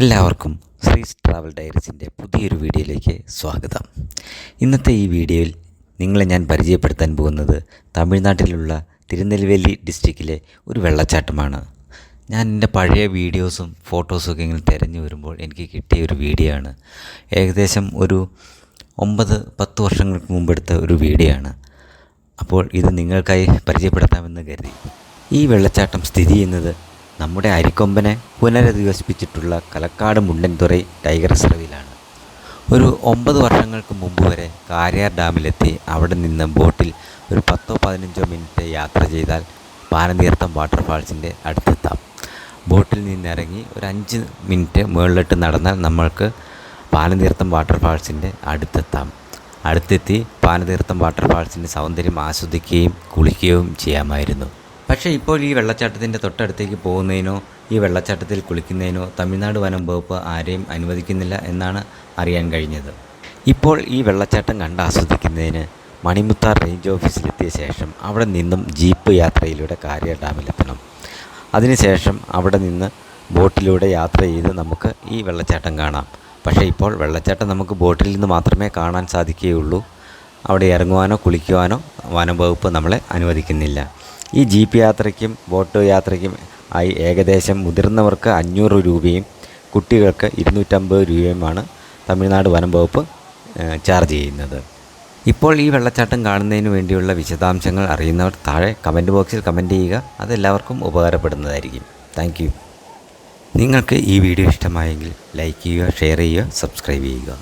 എല്ലാവർക്കും ശ്രീസ് ട്രാവൽ ഡയറീസിന്റെ പുതിയൊരു വീഡിയോയിലേക്ക് സ്വാഗതം. ഇന്നത്തെ ഈ വീഡിയോയിൽ നിങ്ങളെ ഞാൻ പരിചയപ്പെടുത്താൻ പോകുന്നത് തമിഴ്നാട്ടിലുള്ള തിരുനെൽവേലി ഡിസ്ട്രിക്റ്റിലെ ഒരു വെള്ളച്ചാട്ടമാണ്. ഞാൻ എന്റെ പഴയ വീഡിയോസും ഫോട്ടോസും ഒക്കെ ഇങ്ങനെ തിരഞ്ഞു വരുമ്പോൾ എനിക്ക് കിട്ടിയ ഒരു വീഡിയോ ആണ്. ഏകദേശം ഒരു ഒമ്പത് പത്ത് വർഷങ്ങൾക്ക് മുമ്പെടുത്ത ഒരു വീഡിയോ ആണ്. അപ്പോൾ ഇത് നിങ്ങൾക്കായി പരിചയപ്പെടുത്താമെന്ന് കരുതി. ഈ വെള്ളച്ചാട്ടം സ്ഥിതി ചെയ്യുന്നത് നമ്മുടെ അരിക്കൊമ്പനെ പുനരധിവസിപ്പിച്ചിട്ടുള്ള കലക്കാട് മുണ്ടൻതുറൈ ടൈഗർ റിസർവിലാണ്. ഒരു ഒമ്പത് വർഷങ്ങൾക്ക് മുമ്പ് വരെ കാരിയാർ ഡാമിലെത്തി അവിടെ നിന്ന് ബോട്ടിൽ ഒരു പത്തോ പതിനഞ്ചോ മിനിറ്റ് യാത്ര ചെയ്താൽ പാനതീർത്ഥം വാട്ടർഫാൾസിന്റെ അടുത്തെത്താം. ബോട്ടിൽ നിന്നിറങ്ങി ഒരു അഞ്ച് മിനിറ്റ് മുകളിലിട്ട് നടന്നാൽ നമ്മൾക്ക് പാനതീർത്ഥം വാട്ടർഫാൾസിന്റെ അടുത്തെത്താം. അടുത്തെത്തി പാനതീർത്ഥം വാട്ടർഫാൾസിന്റെ സൗന്ദര്യം ആസ്വദിക്കുകയും കുളിക്കുകയും ചെയ്യാമായിരുന്നു. പക്ഷേ ഇപ്പോൾ ഈ വെള്ളച്ചാട്ടത്തിന്റെ തൊട്ടടുത്തേക്ക് പോകുന്നതിനോ ഈ വെള്ളച്ചാട്ടത്തിൽ കുളിക്കുന്നതിനോ തമിഴ്നാട് വനം വകുപ്പ് ആരെയും അനുവദിക്കുന്നില്ല എന്നാണ് അറിയാൻ കഴിഞ്ഞത്. ഇപ്പോൾ ഈ വെള്ളച്ചാട്ടം കണ്ട് ആസ്വദിക്കുന്നതിന് മണിമുത്താർ റേഞ്ച് ഓഫീസിലെത്തിയ ശേഷം അവിടെ നിന്നും ജീപ്പ് യാത്രയിലൂടെ കാര്യ ഡാമിലെത്തണം അതിനുശേഷം അവിടെ നിന്ന് ബോട്ടിലൂടെ യാത്ര ചെയ്ത് നമുക്ക് ഈ വെള്ളച്ചാട്ടം കാണാം. പക്ഷേ ഇപ്പോൾ വെള്ളച്ചാട്ടം നമുക്ക് ബോട്ടിൽ നിന്ന് മാത്രമേ കാണാൻ സാധിക്കുകയുള്ളൂ. അവിടെ ഇറങ്ങുവാനോ കുളിക്കുവാനോ വനം വകുപ്പ് നമ്മളെ അനുവദിക്കുന്നില്ല. ഈ ജീപ്പ് യാത്രയ്ക്കും ബോട്ട് യാത്രയ്ക്കും ആയി ഏകദേശം മുതിർന്നവർക്ക് അഞ്ഞൂറ് രൂപയും കുട്ടികൾക്ക് ഇരുന്നൂറ്റമ്പത് രൂപയുമാണ് തമിഴ്നാട് വനം വകുപ്പ് ചാർജ് ചെയ്യുന്നത്. ഇപ്പോൾ ഈ വെള്ളച്ചാട്ടം കാണുന്നതിന് വേണ്ടിയുള്ള വിശദാംശങ്ങൾ അറിയുന്നവർ താഴെ കമന്റ് ബോക്സിൽ കമന്റ് ചെയ്യുക. അതെല്ലാവർക്കും ഉപകാരപ്പെടുന്നതായിരിക്കും. താങ്ക് നിങ്ങൾക്ക് ഈ വീഡിയോ ഇഷ്ടമായെങ്കിൽ ലൈക്ക് ചെയ്യുക ഷെയർ ചെയ്യുക സബ്സ്ക്രൈബ് ചെയ്യുക.